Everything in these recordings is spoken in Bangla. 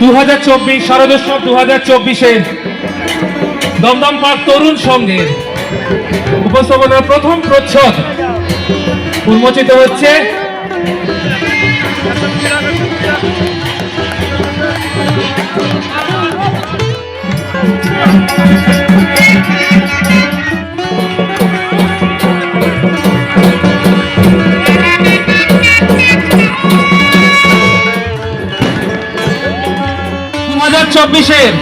দু হাজার চব্বিশ শারদোৎসব দু হাজার দমদম পার্ক তরুণ সঙ্গে উপস্থাপনার প্রথম প্রচ্ছদ উন্মোচিত হচ্ছে। চব্বিশের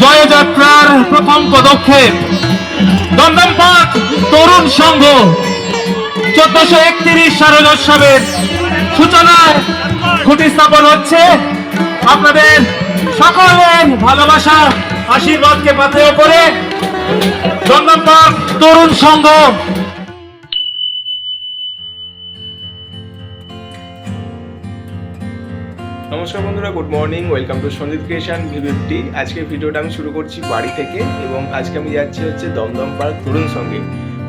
জয়যাত্রার প্রথম পদক্ষেপ। দমদম পার্ক তরুণ সংঘ চোদ্দশো একত্রিশ শারদোৎসবের সূচনায় খুঁটি স্থাপন হচ্ছে। আপনাদের সকলের ভালোবাসা, আশীর্বাদকে পাথেয় করে দমদম পার্ক তরুণ সংঘ নমস্কার বন্ধুরা good morning welcome to Sanjit creation VVT আজকে ভিডিওটা আমি শুরু করছি বাড়ি থেকে এবং আজকে আমি যাচ্ছি হচ্ছে দমদম পার্ক তরুণ সঙ্গে।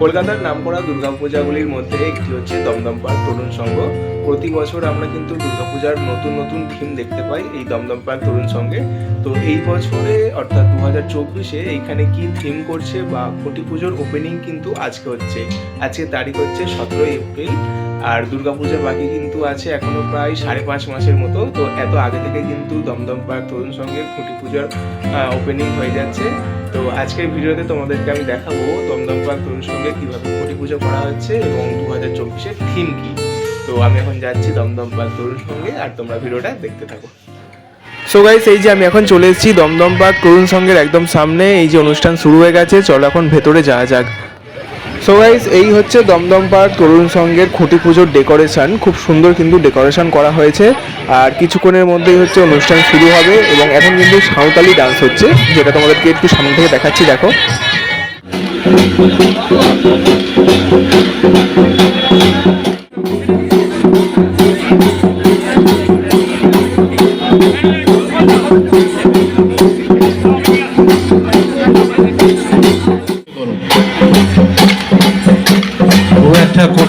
কলকাতার নামকরা দুর্গাপূজাগুলির মধ্যে একটি হচ্ছে দমদম পার্ক তরুণ সংঘ প্রতি বছর আমরা কিন্তু দুর্গাপূজার নতুন নতুন থিম দেখতে পাই এই দমদম পার্ক তরুণ সঙ্গে। তো এই বছরে, অর্থাৎ দু হাজার চব্বিশে এইখানে কি থিম করছে বা কোটি পুজোর ওপেনিং কিন্তু আজকে হচ্ছে। আজকে তারিখ হচ্ছে সতেরোই এপ্রিল। আর দুর্গাপূজা বাকি কিন্তু আছে এখনও প্রায় সাড়ে পাঁচ মাসের মতো, তো এত আগে থেকে কিন্তু দমদম পার্ক তরুণ সঙ্গে খুঁটি পুজোর ওপেনিং হয়ে যাচ্ছে। তো আজকের ভিডিওতে তোমাদেরকে আমি দেখাবো দমদম পার্ক তরুণ সঙ্গে কীভাবে খুঁটি পুজো করা হচ্ছে এবং দু হাজার চব্বিশের থিম কি। তো আমি এখন যাচ্ছি দমদম পার্ক তরুণ সঙ্গে আর তোমরা ভিডিওটা দেখতে থাকো। সো গাইস এই যে আমি এখন চলে এসেছি দমদম পার্ক তরুণ সঙ্গের একদম সামনে, এই যে অনুষ্ঠান শুরু হয়ে গেছে, চলো এখন ভেতরে যাওয়া যাক। সো গাইস এই হচ্ছে দমদম পার্ক তরুণ সঙ্গের খুঁটি পুজোর ডেকোরেশন খুব সুন্দর কিন্তু ডেকোরেশন করা হয়েছে। আর কিছুক্ষণের মধ্যেই হচ্ছে অনুষ্ঠান শুরু হবে এবং এখন কিন্তু সাঁওতালি ডান্স হচ্ছে, যেটা তোমাদেরকে একটু সামনে থেকে দেখাচ্ছি, দেখো। ও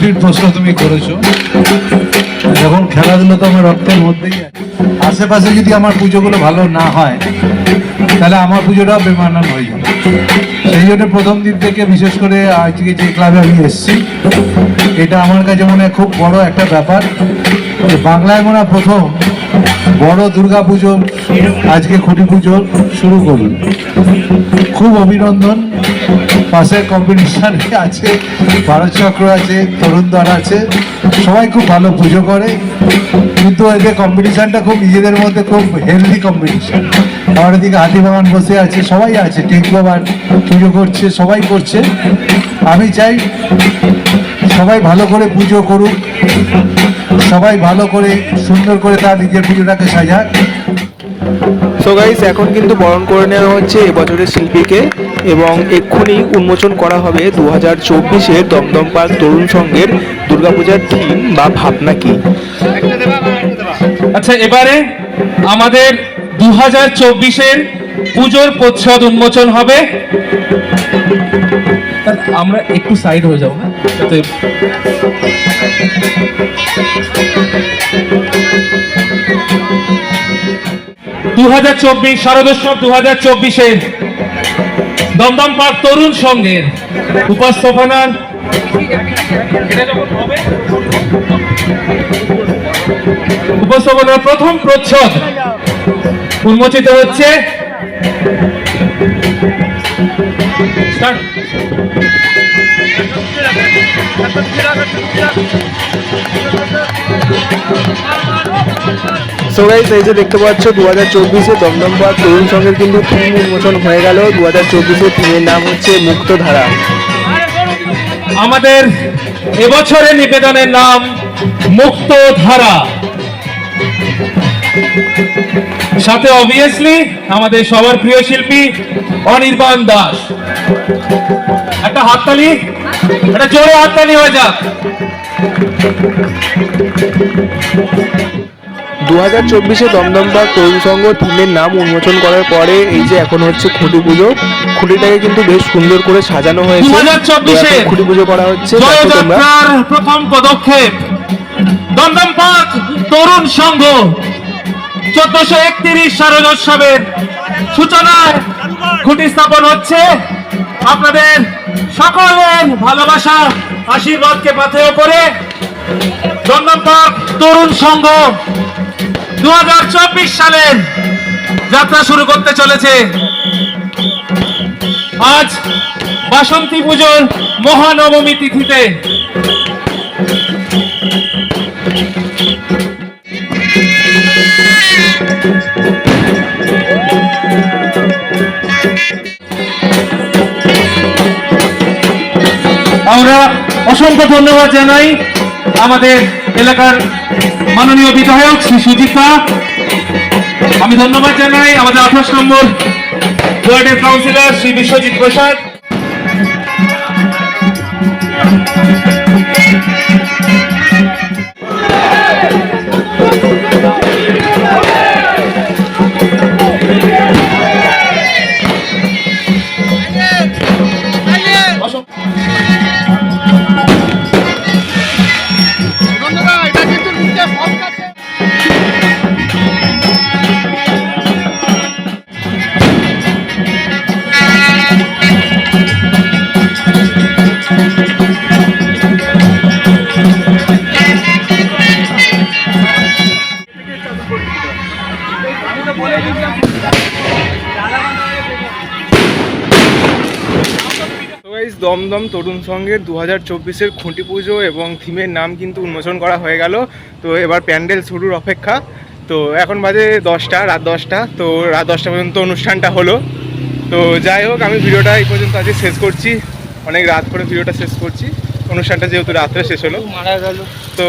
কঠিন প্রশ্ন তুমি করেছ। যখন খেলাধুলো তো আমার রক্তের মধ্যেই আশেপাশে যদি আমার পুজোগুলো ভালো না হয়, তাহলে আমার পুজোটাও বেমানান হয়ে যাবে। সেই জন্য প্রথম দিন থেকে বিশেষ করে আজকে যে ক্লাবে আমি এসেছি, এটা আমার কাছে মনে হয় খুব বড় একটা ব্যাপার। বাংলায় মনে প্রথম বড় দুর্গা পুজো, আজকে খুঁটি পুজো শুরু করুন। খুব অভিনন্দন। পাশের কম্পিটিশন আছে, ভারত চক্র আছে তরুণদল আছে। সবাই খুব ভালো পুজো করে। কিন্তু এদের কম্পিটিশনটা খুব নিজেদের মধ্যে খুব হেলদি কম্পিটিশন আমার দিকে হাতিবাগান বসে আছে, সবাই আছে। টিঙ্কবান পুজো করছে, সবাই করছে। আমি চাই সবাই ভালো করে পুজো করুক। সবাই ভালো করে সুন্দর করে তার নিজের পুজোটাকে সাজাক। সো গাইস এখন কিন্তু বরণ করে নেওয়া হচ্ছে এবছরের শিল্পীকে এবং এক্ষুনি উন্মোচন করা হবে দু হাজার চব্বিশের দমদম পার্ক তরুণ সংঘের দুর্গাপূজার থিম বা ভাবনা কি? আচ্ছা এবারে আমাদের দু হাজার চব্বিশের পুজোর প্রচ্ছদ উন্মোচন হবে। আমরা একটু সাইড হয়ে যাব হ্যাঁ যাতে দু হাজার চব্বিশ শারদোৎসব দু হাজার চব্বিশে দমদম পার্ক তরুণ সংঘের হবে উপস্থাপনার প্রথম প্রচ্ছদ উন্মোচিত হচ্ছে Start. সো গাইস এই যে দেখতে পাচ্ছ দু হাজার চব্বিশে দমদম পার্ক তরুণ সঙ্গে কিন্তু থিম উন্মোচন হয়ে গেল। দু হাজার চব্বিশে থিমের নাম হচ্ছে মুক্তধারা। আমাদের এবছরের নিবেদনের নাম মুক্তধারা। সাথে অবভিয়াসলি আমাদের সবার প্রিয় শিল্পী অনির্বাণ দাস। একটা হাততালি। একটা জোরে হাততালি হয়ে যাক। দু হাজার চব্বিশে দমদম পার্ক তরুণ সংঘ থিমের নাম উন্মোচন করার পরে এই যে এখন হচ্ছে খুঁটি পুজো খুঁটিটাকে কিন্তু বেশ সুন্দর করে সাজানো হয়েছে। 2024 তো এখন খুঁটি পুজো করা হচ্ছে প্রথম পদক্ষেপ দমদম পার্ক তরুণ সংঘ। চোদ্দশো একত্রিশ শারদোৎসবের সূচনায় খুঁটি স্থাপন হচ্ছে। আপনাদের সকলের ভালোবাসা, আশীর্বাদকে পাথেয় করে পার্ক তরুণ সংঘ দু হাজার চব্বিশ সালের যাত্রা শুরু করতে চলেছে। আজ বাসন্তী পুজোর মহানবমী তিথিতে। আমরা অসংখ্য ধন্যবাদ জানাই আমাদের এলাকার মাননীয় বিধায়ক শ্রী সুজিতা। আমি ধন্যবাদ জানাই আমাদের আঠাশ নম্বর ওয়ার্ডের কাউন্সিলর শ্রী বিশ্বজিৎ প্রসাদ। তো গাইস দমদম তরুণ সংঘের দু হাজার চব্বিশের খুঁটি পুজো এবং থিমের নাম কিন্তু উন্মোচন করা হয়ে গেল। তো এবার প্যান্ডেল শুরুর অপেক্ষা। তো এখন বাজে দশটা রাত দশটা। তো রাত দশটা পর্যন্ত অনুষ্ঠানটা হলো। তো যাই হোক আমি ভিডিওটা এই পর্যন্ত আজকে শেষ করছি। অনেক রাত করে ভিডিওটা শেষ করছি। অনুষ্ঠানটা যেহেতু রাত্রে শেষ হলো। মারা গেল। তো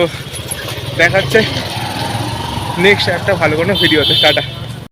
দেখাচ্ছে। নেক্সট একটা ভালো কোনো ভিডিওতে টাটা।